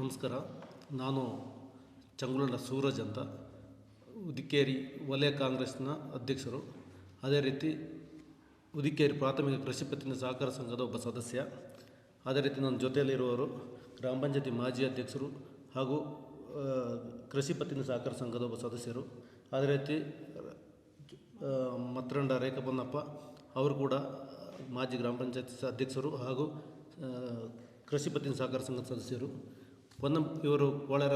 ನಮಸ್ಕಾರ. ನಾನು ಚಂಗುಲನ ಸೂರಜ್ ಅಂತ. ಉದಿಕೇರಿ ವಲಯ ಕಾಂಗ್ರೆಸ್ನ ಅಧ್ಯಕ್ಷರು. ಅದೇ ರೀತಿ ಉದಿಕೇರಿ ಪ್ರಾಥಮಿಕ ಕೃಷಿ ಪತ್ತಿನ ಸಹಕಾರ ಸಂಘದ ಒಬ್ಬ ಸದಸ್ಯ. ಅದೇ ರೀತಿ ನನ್ನ ಜೊತೆಯಲ್ಲಿರುವವರು ಗ್ರಾಮ ಪಂಚಾಯತಿ ಮಾಜಿ ಅಧ್ಯಕ್ಷರು ಹಾಗೂ ಕೃಷಿ ಪತ್ತಿನ ಸಹಕಾರ ಸಂಘದ ಒಬ್ಬ ಸದಸ್ಯರು. ಅದೇ ರೀತಿ ಮತ್ತರಂಡ ಮತ್ರಂಡ ರೇಖಾ ಪೊನ್ನಪ್ಪ ಅವರು ಕೂಡ ಮಾಜಿ ಗ್ರಾಮ ಪಂಚಾಯತ್ ಅಧ್ಯಕ್ಷರು ಹಾಗೂ ಕೃಷಿ ಪತ್ತಿನ ಸಹಕಾರ ಸಂಘದ ಸದಸ್ಯರು. ಪೊನ್ನಂ ಇವರು ಕೋಳರ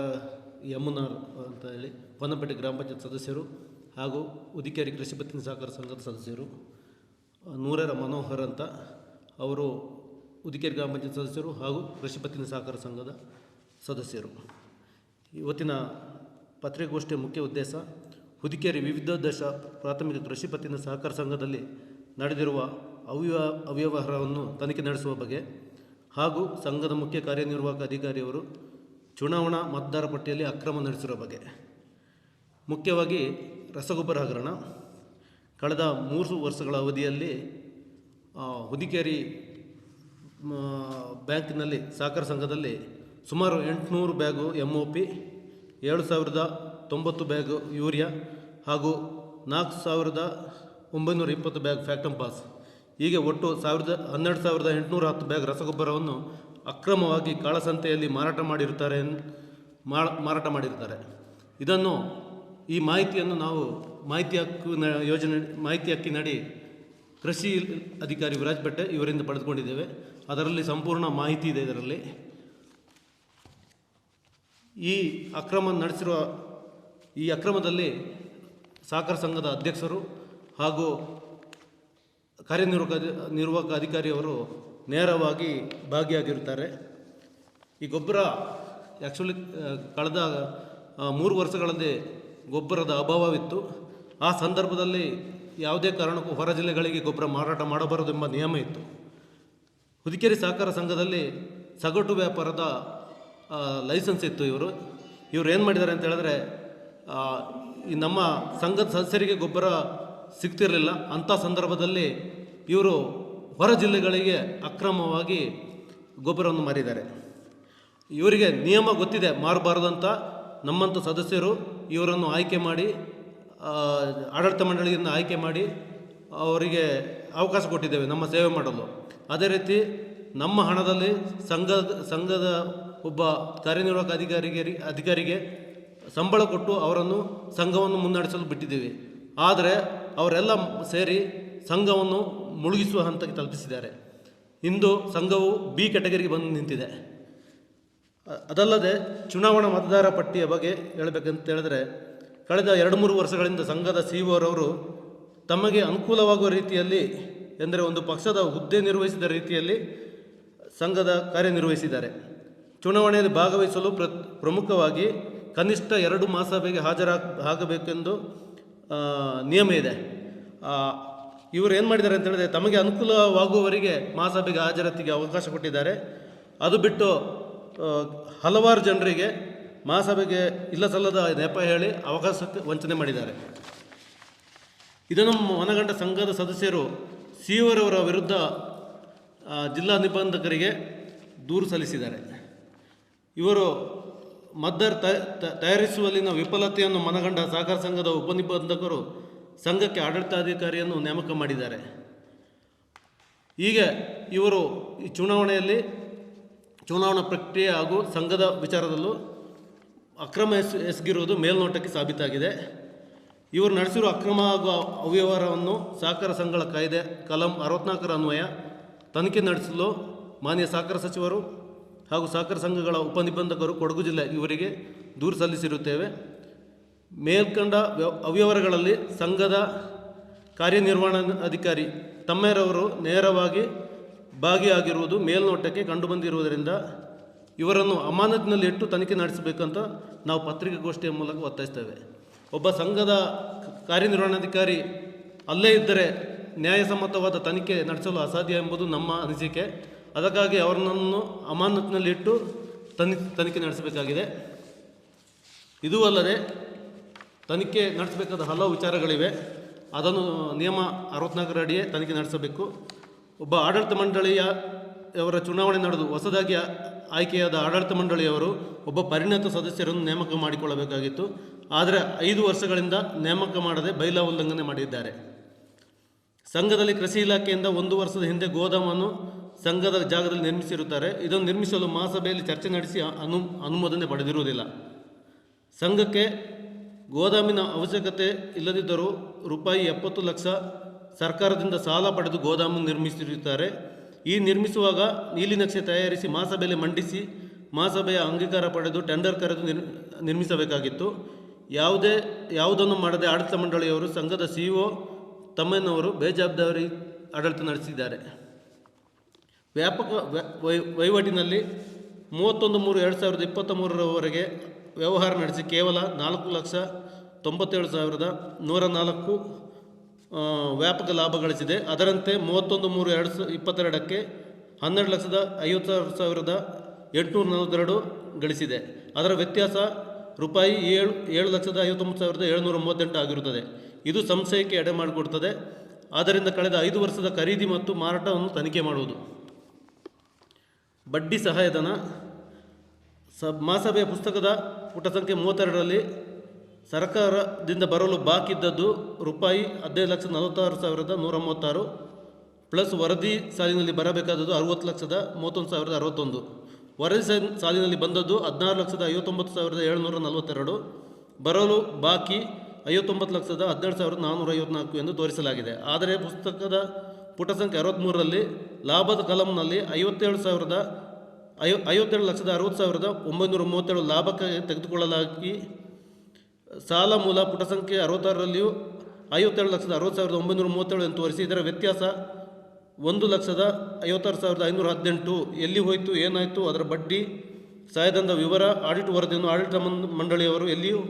ಯಮುನಾರ್ ಅಂತ ಹೇಳಿ ಪೊನ್ನಪೇಟೆ ಗ್ರಾಮ ಪಂಚಾಯತ್ ಸದಸ್ಯರು ಹಾಗೂ ಉದಿಕೇರಿ ಕೃಷಿ ಪತ್ತಿನ ಸಹಕಾರ ಸಂಘದ ಸದಸ್ಯರು ನೂರರ ಮನೋಹರ್ ಅಂತ ಅವರು ಉದಿಕೇರಿ ಗ್ರಾಮ ಪಂಚಾಯತ್ ಸದಸ್ಯರು ಹಾಗೂ ಕೃಷಿ ಪತ್ತಿನ ಸಹಕಾರ ಸಂಘದ ಸದಸ್ಯರು. ಇವತ್ತಿನ ಪತ್ರಿಕಾಗೋಷ್ಠಿಯ ಮುಖ್ಯ ಉದ್ದೇಶ ಹುದಿಕೇರಿ ದಶ ಪ್ರಾಥಮಿಕ ಕೃಷಿ ಪತ್ತಿನ ಸಹಕಾರ ಸಂಘದಲ್ಲಿ ನಡೆದಿರುವ ಅವ್ಯ ಅವ್ಯವಹಾರವನ್ನು ತನಿಖೆ ನಡೆಸುವ ಬಗ್ಗೆ ಹಾಗೂ ಸಂಘದ ಮುಖ್ಯ ಕಾರ್ಯನಿರ್ವಾಹಕ ಅಧಿಕಾರಿಯವರು ಚುನಾವಣಾ ಮತದಾರ ಪಟ್ಟಿಯಲ್ಲಿ ಅಕ್ರಮ ನಡೆಸಿರೋ ಬಗ್ಗೆ. ಮುಖ್ಯವಾಗಿ ರಸಗೊಬ್ಬರ ಹಗರಣ. ಕಳೆದ ಮೂರು ವರ್ಷಗಳ ಅವಧಿಯಲ್ಲಿ ಹುದಿಕೇರಿ ಬ್ಯಾಂಕಿನಲ್ಲಿ ಸಹಕಾರ ಸಂಘದಲ್ಲಿ ಸುಮಾರು ಎಂಟುನೂರು ಬ್ಯಾಗು ಎಂ ಒ ಪಿ ಏಳು ಸಾವಿರದ ತೊಂಬತ್ತು ಬ್ಯಾಗು ಯೂರಿಯಾ ಹಾಗೂ ನಾಲ್ಕು ಸಾವಿರದ ಒಂಬೈನೂರ ಇಪ್ಪತ್ತು ಬ್ಯಾಗ್ ಫ್ಯಾಕ್ಟಮ್ ಪಾಸ್. ಹೀಗೆ ಒಟ್ಟು ಸಾವಿರದ ಹನ್ನೆರಡು ಸಾವಿರದ ಎಂಟುನೂರ ಹತ್ತು ಬ್ಯಾಗ್ ರಸಗೊಬ್ಬರವನ್ನು ಅಕ್ರಮವಾಗಿ ಕಾಳಸಂತೆಯಲ್ಲಿ ಮಾರಾಟ ಮಾಡಿರುತ್ತಾರೆ ಎನ್- ಮಾರಾಟ ಮಾಡಿರ್ತಾರೆ ಇದನ್ನು ಈ ಮಾಹಿತಿಯನ್ನು ನಾವು ಮಾಹಿತಿ ಹಕ್ಕು ಯೋಜನೆ ಮಾಹಿತಿ ಹಕ್ಕಿನಡಿ ಕೃಷಿ ಅಧಿಕಾರಿ ವಿರಾಜ್ ಭಟ್ಟೆ ಇವರಿಂದ ಪಡೆದುಕೊಂಡಿದ್ದೇವೆ. ಅದರಲ್ಲಿ ಸಂಪೂರ್ಣ ಮಾಹಿತಿ ಇದೆ ಇದರಲ್ಲಿ. ಈ ಅಕ್ರಮ ನಡೆಸಿರುವ ಈ ಅಕ್ರಮದಲ್ಲಿ ಸಹಕಾರ ಸಂಘದ ಅಧ್ಯಕ್ಷರು ಹಾಗೂ ಕಾರ್ಯನಿರ್ವಾಹಕ ನಿರ್ವಾಹಕ ಅಧಿಕಾರಿಯವರು ನೇರವಾಗಿ ಭಾಗಿಯಾಗಿರ್ತಾರೆ ಈ ಗೊಬ್ಬರ ಆ್ಯಕ್ಚುಲಿ ಕಳೆದ ಮೂರು ವರ್ಷಗಳಲ್ಲಿ ಗೊಬ್ಬರದ ಅಭಾವವಿತ್ತು. ಆ ಸಂದರ್ಭದಲ್ಲಿ ಯಾವುದೇ ಕಾರಣಕ್ಕೂ ಹೊರ ಜಿಲ್ಲೆಗಳಿಗೆ ಗೊಬ್ಬರ ಮಾರಾಟ ಮಾಡಬಾರದು ಎಂಬ ನಿಯಮ ಇತ್ತು. ಹುದಿಕೇರಿ ಸಹಕಾರ ಸಂಘದಲ್ಲಿ ಸಗಟು ವ್ಯಾಪಾರದ ಲೈಸೆನ್ಸ್ ಇತ್ತು ಇವರು. ಇವರು ಏನು ಮಾಡಿದ್ದಾರೆ ಅಂತ ಹೇಳಿದ್ರೆ ಈ ನಮ್ಮ ಸಂಘದ ಸದಸ್ಯರಿಗೆ ಗೊಬ್ಬರ ಸಿಗ್ತಿರಲಿಲ್ಲ. ಅಂಥ ಸಂದರ್ಭದಲ್ಲಿ ಇವರು ಹೊರ ಜಿಲ್ಲೆಗಳಿಗೆ ಅಕ್ರಮವಾಗಿ ಗೊಬ್ಬರವನ್ನು ಮಾರಿದ್ದಾರೆ. ಇವರಿಗೆ ನಿಯಮ ಗೊತ್ತಿದೆ ಮಾರಬಾರದು ಅಂತ ನಮ್ಮಂಥ ಸದಸ್ಯರು ಇವರನ್ನು ಆಯ್ಕೆ ಮಾಡಿ ಆಡಳಿತ ಮಂಡಳಿಯನ್ನು ಆಯ್ಕೆ ಮಾಡಿ ಅವರಿಗೆ ಅವಕಾಶ ಕೊಟ್ಟಿದ್ದೇವೆ, ನಮ್ಮ ಸೇವೆ ಮಾಡಲು. ಅದೇ ರೀತಿ ನಮ್ಮ ಹಣದಲ್ಲಿ ಸಂಘದ ಸಂಘದ ಒಬ್ಬ ಕಾರ್ಯನಿರ್ವಾಹಕ ಅಧಿಕಾರಿಗೆ ಅಧಿಕಾರಿಗೆ ಸಂಬಳ ಕೊಟ್ಟು ಅವರನ್ನು ಸಂಘವನ್ನು ಮುನ್ನಡೆಸಲು ಬಿಟ್ಟಿದ್ದೀವಿ. ಆದರೆ ಅವರೆಲ್ಲ ಸೇರಿ ಸಂಘವನ್ನು ಮುಳುಗಿಸುವ ಹಂತಕ್ಕೆ ತಲುಪಿಸಿದ್ದಾರೆ. ಇಂದು ಸಂಘವು ಬಿ ಕೆಟಗರಿಗೆ ಬಂದು ನಿಂತಿದೆ. ಅದಲ್ಲದೆ ಚುನಾವಣಾ ಮತದಾರ ಪಟ್ಟಿಯ ಬಗ್ಗೆ ಹೇಳಬೇಕಂತ ಹೇಳಿದ್ರೆ, ಕಳೆದ ಎರಡು ಮೂರು ವರ್ಷಗಳಿಂದ ಸಂಘದ ಸಿ ರವರು ತಮಗೆ ಅನುಕೂಲವಾಗುವ ರೀತಿಯಲ್ಲಿ ಎಂದರೆ ಒಂದು ಪಕ್ಷದ ಹುದ್ದೆ ನಿರ್ವಹಿಸಿದ ರೀತಿಯಲ್ಲಿ ಸಂಘದ ಕಾರ್ಯನಿರ್ವಹಿಸಿದ್ದಾರೆ ಚುನಾವಣೆಯಲ್ಲಿ ಭಾಗವಹಿಸಲು ಪ್ರ, ಪ್ರಮುಖವಾಗಿ ಕನಿಷ್ಠ ಎರಡು ಮಾಸಭೆಗೆ ಹಾಜರಾಗ, ಆಗಬೇಕೆಂದು ನಿಯಮ ಇದೆ. ಇವರು ಏನು ಮಾಡಿದ್ದಾರೆ ಅಂತ ಹೇಳಿದ್ರೆ ತಮಗೆ ಅನುಕೂಲವಾಗುವವರಿಗೆ ಮಹಾಸಭೆಗೆ ಹಾಜರಾತಿಗೆ ಅವಕಾಶ ಕೊಟ್ಟಿದ್ದಾರೆ. ಅದು ಬಿಟ್ಟು ಹಲವಾರು ಜನರಿಗೆ ಮಹಾಸಭೆಗೆ ಇಲ್ಲ ಸಲ್ಲದ ನೆಪ ಹೇಳಿ ಅವಕಾಶಕ್ಕೆ ವಂಚನೆ ಮಾಡಿದ್ದಾರೆ. ಇದನ್ನು ಮನಗಂಡ ಸಂಘದ ಸದಸ್ಯರು ಸಿಒರವರ ವಿರುದ್ಧ ಜಿಲ್ಲಾ ನಿಬಂಧಕರಿಗೆ ದೂರು ಸಲ್ಲಿಸಿದ್ದಾರೆ. ಇವರು ಮದ್ದರ್ ತಯಾರಿಸುವಲ್ಲಿನ ವಿಫಲತೆಯನ್ನು ಮನಗಂಡ ಸಹಕಾರ ಸಂಘದ ಉಪನಿಬಂಧಕರು ಸಂಘಕ್ಕೆ ಆಡಳಿತಾಧಿಕಾರಿಯನ್ನು ನೇಮಕ ಮಾಡಿದ್ದಾರೆ. ಹೀಗೆ ಇವರು ಈ ಚುನಾವಣೆಯಲ್ಲಿ ಚುನಾವಣಾ ಪ್ರಕ್ರಿಯೆ ಹಾಗೂ ಸಂಘದ ವಿಚಾರದಲ್ಲೂ ಅಕ್ರಮ ಎಸ್, ಎಸಗಿರುವುದು ಮೇಲ್ನೋಟಕ್ಕೆ ಸಾಬೀತಾಗಿದೆ. ಇವರು ನಡೆಸಿರುವ ಅಕ್ರಮ ಹಾಗೂ ಅವ್ಯವಹಾರವನ್ನು ಸಹಕಾರ ಸಂಘಗಳ ಕಾಯ್ದೆ, ಕಲಂ ಅರವತ್ನಾಲ್ಕರ ಅನ್ವಯ, ತನಿಖೆ ನಡೆಸಲು ಮಾನ್ಯ ಸಹಕಾರ ಸಚಿವರು ಹಾಗೂ ಸಹಕಾರ ಸಂಘಗಳ ಉಪನಿಬಂಧಕರು ಕೊಡಗು ಜಿಲ್ಲೆ ಇವರಿಗೆ ದೂರು ಸಲ್ಲಿಸಿರುತ್ತೇವೆ. ಮೇಲ್ಕಂಡ ವ್ಯವ ಅವ್ಯವಹಾರಗಳಲ್ಲಿ ಸಂಘದ ಕಾರ್ಯನಿರ್ವಹಣಾಧಿಕಾರಿ ತಮ್ಮೇರವರು ನೇರವಾಗಿ ಭಾಗಿಯಾಗಿರುವುದು ಮೇಲ್ನೋಟಕ್ಕೆ ಕಂಡುಬಂದಿರುವುದರಿಂದ ಇವರನ್ನು ಅಮಾನತಿನಲ್ಲಿ ಇಟ್ಟು ತನಿಖೆ ನಡೆಸಬೇಕಂತ ನಾವು ಪತ್ರಿಕಾಗೋಷ್ಠಿಯ ಮೂಲಕ ಒತ್ತಾಯಿಸ್ತೇವೆ. ಒಬ್ಬ ಸಂಘದ ಕಾರ್ಯನಿರ್ವಹಣಾಧಿಕಾರಿ ಅಲ್ಲೇ ಇದ್ದರೆ ನ್ಯಾಯಸಮ್ಮತವಾದ ತನಿಖೆ ನಡೆಸಲು ಅಸಾಧ್ಯ ಎಂಬುದು ನಮ್ಮ ಅನಿಸಿಕೆ. ಅದಕ್ಕಾಗಿ ಅವರನ್ನು ಅಮಾನತಿನಲ್ಲಿಟ್ಟು ತನಿ ತನಿಖೆ ನಡೆಸಬೇಕಾಗಿದೆ. ಇದೂ ಅಲ್ಲದೆ ತನಿಖೆ ನಡೆಸಬೇಕಾದ ಹಲವು ವಿಚಾರಗಳಿವೆ. ಅದನ್ನು ನಿಯಮ ಅರವತ್ನಾಲ್ಕರ ಅಡಿಯೇ ತನಿಖೆ ನಡೆಸಬೇಕು. ಒಬ್ಬ ಆಡಳಿತ ಮಂಡಳಿಯ ಅವರ ಚುನಾವಣೆ ನಡೆದು ಹೊಸದಾಗಿ ಆಯ್ಕೆಯಾದ ಆಡಳಿತ ಮಂಡಳಿಯವರು ಒಬ್ಬ ಪರಿಣತ ಸದಸ್ಯರನ್ನು ನೇಮಕ ಮಾಡಿಕೊಳ್ಳಬೇಕಾಗಿತ್ತು. ಆದರೆ ಐದು ವರ್ಷಗಳಿಂದ ನೇಮಕ ಮಾಡದೆ ಬೈಲಾ ಉಲ್ಲಂಘನೆ ಮಾಡಿದ್ದಾರೆ. ಸಂಘದಲ್ಲಿ ಕೃಷಿ ಇಲಾಖೆಯಿಂದ ಒಂದು ವರ್ಷದ ಹಿಂದೆ ಗೋದಾಮನ್ನು ಸಂಘದ ಜಾಗದಲ್ಲಿ ನಿರ್ಮಿಸಿರುತ್ತಾರೆ. ಇದನ್ನು ನಿರ್ಮಿಸಲು ಮಹಾಸಭೆಯಲ್ಲಿ ಚರ್ಚೆ ನಡೆಸಿ ಅನು, ಅನುಮೋದನೆ ಪಡೆದಿರುವುದಿಲ್ಲ. ಸಂಘಕ್ಕೆ ಗೋದಾಮಿನ ಅವಶ್ಯಕತೆ ಇಲ್ಲದಿದ್ದರೂ ರೂಪಾಯಿ ಎಪ್ಪತ್ತು ಲಕ್ಷ ಸರ್ಕಾರದಿಂದ ಸಾಲ ಪಡೆದು ಗೋದಾಮು ನಿರ್ಮಿಸಿರುತ್ತಾರೆ. ಈ ನಿರ್ಮಿಸುವಾಗ ನೀಲಿನಕ್ಷೆ ತಯಾರಿಸಿ ಮಾಸಬೆಲೆ ಮಂಡಿಸಿ ಮಹಾಸಭೆಯ ಅಂಗೀಕಾರ ಪಡೆದು ಟೆಂಡರ್ ಕರೆದು ನಿರ್, ನಿರ್ಮಿಸಬೇಕಾಗಿತ್ತು. ಯಾವುದೇ, ಯಾವುದನ್ನು ಮಾಡದೆ ಆಡಳಿತ ಮಂಡಳಿಯವರು, ಸಂಘದ ಸಿಇಒ ತಮ್ಮನವರು ಬೇಜವಾಬ್ದಾರಿ ಆಡಳಿತ ನಡೆಸಿದ್ದಾರೆ. ವ್ಯಾಪಕ ವಹಿವಾಟಿನಲ್ಲಿ ಮೂವತ್ತೊಂದು ಮೂರು ಎರಡು ಸಾವಿರದ ಇಪ್ಪತ್ತ ಮೂರರವರೆಗೆ ವ್ಯವಹಾರ ನಡೆಸಿ ಕೇವಲ ನಾಲ್ಕು ಲಕ್ಷ ತೊಂಬತ್ತೇಳು ಸಾವಿರದ ನೂರ ನಾಲ್ಕು ವ್ಯಾಪಕ ಲಾಭ ಗಳಿಸಿದೆ. ಅದರಂತೆ ಮೂವತ್ತೊಂದು ಮೂರು ಎರಡು ಸ ಇಪ್ಪತ್ತೆರಡಕ್ಕೆ ಹನ್ನೆರಡು ಲಕ್ಷದ ಐವತ್ತಾರು ಸಾವಿರದ ಎಂಟುನೂರ ನಲವತ್ತೆರಡು ಗಳಿಸಿದೆ. ಅದರ ವ್ಯತ್ಯಾಸ ರೂಪಾಯಿ ಏಳು ಏಳು ಲಕ್ಷದ ಐವತ್ತೊಂಬತ್ತು ಸಾವಿರದ ಏಳುನೂರ ಮೂವತ್ತೆಂಟು ಆಗಿರುತ್ತದೆ. ಇದು ಸಂಶಯಕ್ಕೆ ಎಡೆ ಮಾಡಿಕೊಡುತ್ತದೆ ಆದ್ದರಿಂದ ಕಳೆದ ಐದು ವರ್ಷದ ಖರೀದಿ ಮತ್ತು ಮಾರಾಟವನ್ನು ತನಿಖೆ ಮಾಡುವುದು. ಬಡ್ಡಿ ಸಹಾಯಧನ ಸ ಮಹಾಸಭೆಯ ಪುಸ್ತಕದ ಪುಟ ಸಂಖ್ಯೆ ಮೂವತ್ತೆರಡರಲ್ಲಿ ಸರ್ಕಾರದಿಂದ ಬರಲು ಬಾಕಿ ಇದ್ದದ್ದು ರೂಪಾಯಿ ಹದಿನೈದು ಲಕ್ಷ ನಲವತ್ತಾರು ಸಾವಿರದ ನೂರ ಮೂವತ್ತಾರು ಪ್ಲಸ್ ವರದಿ ಸಾಲಿನಲ್ಲಿ ಬರಬೇಕಾದದ್ದು ಅರುವತ್ತು ಲಕ್ಷದ ಮೂವತ್ತೊಂದು ಸಾವಿರದ ಅರವತ್ತೊಂದು. ವರದಿ ಸಾಲಿನಲ್ಲಿ ಬಂದದ್ದು ಹದಿನಾರು ಲಕ್ಷದ ಐವತ್ತೊಂಬತ್ತು ಸಾವಿರದ ಏಳುನೂರ ನಲವತ್ತೆರಡು. ಬರಲು ಬಾಕಿ ಐವತ್ತೊಂಬತ್ತು ಲಕ್ಷದ ಹದಿನೇಳು ಸಾವಿರದ ನಾನ್ನೂರ ಐವತ್ನಾಲ್ಕು ಎಂದು ತೋರಿಸಲಾಗಿದೆ. ಆದರೆ ಪುಸ್ತಕದ ಪುಟ ಸಂಖ್ಯೆ ಅರವತ್ತ್ಮೂರರಲ್ಲಿ ಲಾಭದ ಕಲಂನಲ್ಲಿ ಐವತ್ತೇಳು ಸಾವಿರದ ಐವ ಐವತ್ತೇಳು ಲಕ್ಷದ ಅರವತ್ತು ಸಾವಿರದ ಒಂಬೈನೂರ ಮೂವತ್ತೇಳು ಲಾಭಕ್ಕೆ ತೆಗೆದುಕೊಳ್ಳಲಾಗಿ, ಸಾಲ ಮೂಲ ಪುಟ ಸಂಖ್ಯೆ ಅರವತ್ತಾರರಲ್ಲಿಯೂ ಐವತ್ತೇಳು ಲಕ್ಷದ ಅರವತ್ತು ಸಾವಿರದ ಒಂಬೈನೂರ ಮೂವತ್ತೇಳು ಎಂದು ತೋರಿಸಿ, ಇದರ ವ್ಯತ್ಯಾಸ ಒಂದು ಲಕ್ಷದ ಐವತ್ತಾರು ಸಾವಿರದ ಐನೂರ ಹದಿನೆಂಟು. ಎಲ್ಲಿ ಹೋಯಿತು, ಏನಾಯಿತು, ಅದರ ಬಡ್ಡಿ ಸಹಾಯಧನದ ವಿವರ, ಆಡಿಟ್ ವರದಿಯನ್ನು ಆಡಳಿತ ಮಂಡಳಿಯವರು ಎಲ್ಲಿಯೂ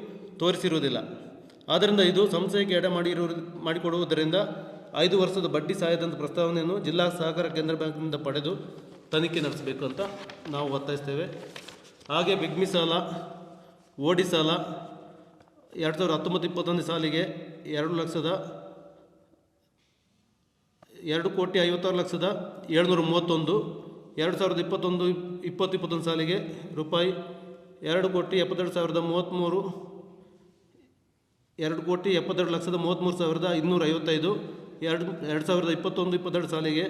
ತೋರಿಸಿರುವುದಿಲ್ಲ. ಆದ್ದರಿಂದ ಇದು ಸಂಸ್ಥೆಗೆ ಎಡೆ ಮಾಡಿರುವ ಮಾಡಿಕೊಡುವುದರಿಂದ ಐದು ವರ್ಷದ ಬಡ್ಡಿ ಸಹಾಯಧನದ ಪ್ರಸ್ತಾವನೆಯನ್ನು ಜಿಲ್ಲಾ ಸಹಕಾರ ಕೇಂದ್ರ ಬ್ಯಾಂಕಿನಿಂದ ಪಡೆದು ತನಿಖೆ ನಡೆಸಬೇಕು ಅಂತ ನಾವು ಒತ್ತಾಯಿಸ್ತೇವೆ. ಹಾಗೆ ಬಿಗ್ಮಿ ಸಾಲ, ಓಡಿ ಸಾಲ, ಎರಡು ಸಾವಿರದ ಹತ್ತೊಂಬತ್ತು ಇಪ್ಪತ್ತೊಂದನೇ ಸಾಲಿಗೆ ಎರಡು ಲಕ್ಷದ, ಎರಡು ಕೋಟಿ ಐವತ್ತಾರು ಲಕ್ಷದ ಏಳ್ನೂರ ಮೂವತ್ತೊಂದು, ಎರಡು ಸಾವಿರದ ಇಪ್ಪತ್ತೊಂದು ಇಪ್ಪತ್ತು ಇಪ್ಪತ್ತೊಂದು ಸಾಲಿಗೆ ರೂಪಾಯಿ ಎರಡು ಕೋಟಿ ಎಪ್ಪತ್ತೆರಡು ಸಾವಿರದ ಮೂವತ್ತ್ಮೂರು ಎರಡು ಕೋಟಿ ಎಪ್ಪತ್ತೆರಡು ಲಕ್ಷದ ಮೂವತ್ತ್ಮೂರು ಸಾವಿರದ ಇನ್ನೂರ ಐವತ್ತೈದು, ಎರಡು ಎರಡು ಸಾವಿರದ ಇಪ್ಪತ್ತೊಂದು ಇಪ್ಪತ್ತೆರಡು ಸಾಲಿಗೆ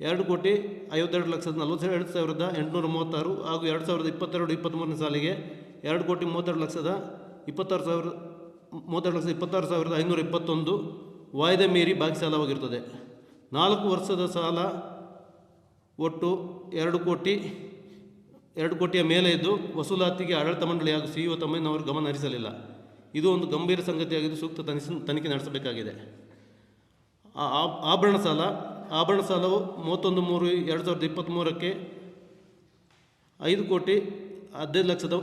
ಎರಡು ಕೋಟಿ ಐವತ್ತೆರಡು ಲಕ್ಷದ ನಲವತ್ತೆರಡು ಸಾವಿರದ ಎಂಟುನೂರ ಮೂವತ್ತಾರು ಹಾಗೂ ಎರಡು ಸಾವಿರದ ಇಪ್ಪತ್ತೆರಡು ಇಪ್ಪತ್ತ್ಮೂರನೇ ಸಾಲಿಗೆ ಎರಡು ಕೋಟಿ ಮೂವತ್ತೆರಡು ಲಕ್ಷದ ಇಪ್ಪತ್ತಾರು ಸಾವಿರ, ಮೂವತ್ತೆರಡು ಲಕ್ಷದ ಇಪ್ಪತ್ತಾರು ಸಾವಿರದ ಐನೂರ ಇಪ್ಪತ್ತೊಂದು ವಾಯ್ದೆ ಮೀರಿ ಬಾಕಿ ಸಾಲವಾಗಿರುತ್ತದೆ ನಾಲ್ಕು ವರ್ಷದ ಸಾಲ ಒಟ್ಟು ಎರಡು ಕೋಟಿ, ಎರಡು ಕೋಟಿಯ ಮೇಲೆ ಇದ್ದು ವಸೂಲಾತಿಗೆ ಆಡಳಿತ ಮಂಡಳಿ ಹಾಗೂ ಸಿಇಒ ತಮ್ಮಯ್ಯನವರು ಗಮನ ಹರಿಸಲಿಲ್ಲ. ಇದು ಒಂದು ಗಂಭೀರ ಸಂಗತಿಯಾಗಿದ್ದು ಸೂಕ್ತ ತನಿಖೆ ತನಿಖೆ ನಡೆಸಬೇಕಾಗಿದೆ. ಆಭರಣ ಸಾಲ ಆಭರಣ ಸಾಲವು ಮೂವತ್ತೊಂದು ಮೂರು ಎರಡು ಸಾವಿರದ ಇಪ್ಪತ್ತ್ಮೂರಕ್ಕೆ ಐದು ಕೋಟಿ ಹದಿನೈದು ಲಕ್ಷದ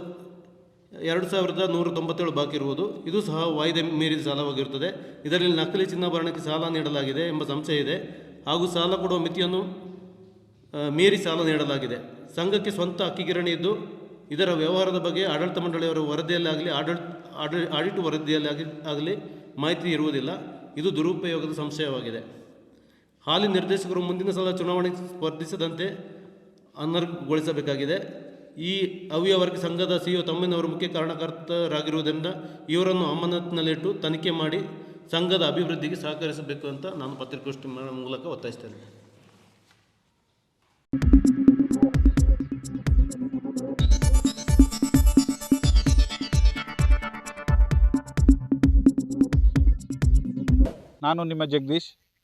ಎರಡು ಸಾವಿರದ ನೂರ ತೊಂಬತ್ತೇಳು ಬಾಕಿ ಇರುವುದು. ಇದು ಸಹ ವಾಯ್ದೆ ಮೀರಿದ ಸಾಲವಾಗಿರುತ್ತದೆ. ಇದರಲ್ಲಿ ನಕಲಿ ಚಿನ್ನಾಭರಣಕ್ಕೆ ಸಾಲ ನೀಡಲಾಗಿದೆ ಎಂಬ ಸಂಶಯ ಇದೆ. ಹಾಗೂ ಸಾಲ ಕೊಡುವ ಮಿತಿಯನ್ನು ಮೀರಿ ಸಾಲ ನೀಡಲಾಗಿದೆ. ಸಂಘಕ್ಕೆ ಸ್ವಂತ ಅಕ್ಕಿಗಿರಣಿ ಇದ್ದು, ಇದರ ವ್ಯವಹಾರದ ಬಗ್ಗೆ ಆಡಳಿತ ಮಂಡಳಿಯವರ ವರದಿಯಲ್ಲಾಗಲಿ, ಆಡಳಿತ ಆಡಳಿ ಆಡಿಟ್ ವರದಿಯಲ್ಲಾಗಿ, ಆಗಲಿ ಮಾಹಿತಿ ಇರುವುದಿಲ್ಲ. ಇದು ದುರುಪಯೋಗದ ಸಂಶಯವಾಗಿದೆ. ಹಾಲಿ ನಿರ್ದೇಶಕರು ಮುಂದಿನ ಸಲ ಚುನಾವಣೆ ಸ್ಪರ್ಧಿಸದಂತೆ ಅನರ್ಹಗೊಳಿಸಬೇಕಾಗಿದೆ. ಈ ಅವ್ಯವರ್ಗ ಸಂಘದ ಸಿಇಒ ತಮ್ಮನವರು ಮುಖ್ಯ ಕಾರಣಕರ್ತರಾಗಿರುವುದರಿಂದ ಇವರನ್ನು ಅಮಾನತಿನಲ್ಲಿಟ್ಟು ತನಿಖೆ ಮಾಡಿ ಸಂಘದ ಅಭಿವೃದ್ಧಿಗೆ ಸಹಕರಿಸಬೇಕು ಅಂತ ನಾನು ಪತ್ರಿಕಾಗೋಷ್ಠಿ ಮಾಡೋ ಮೂಲಕ ಒತ್ತಾಯಿಸ್ತೇನೆ ನಾನು ನಿಮ್ಮ ಜಗದೀಶ್.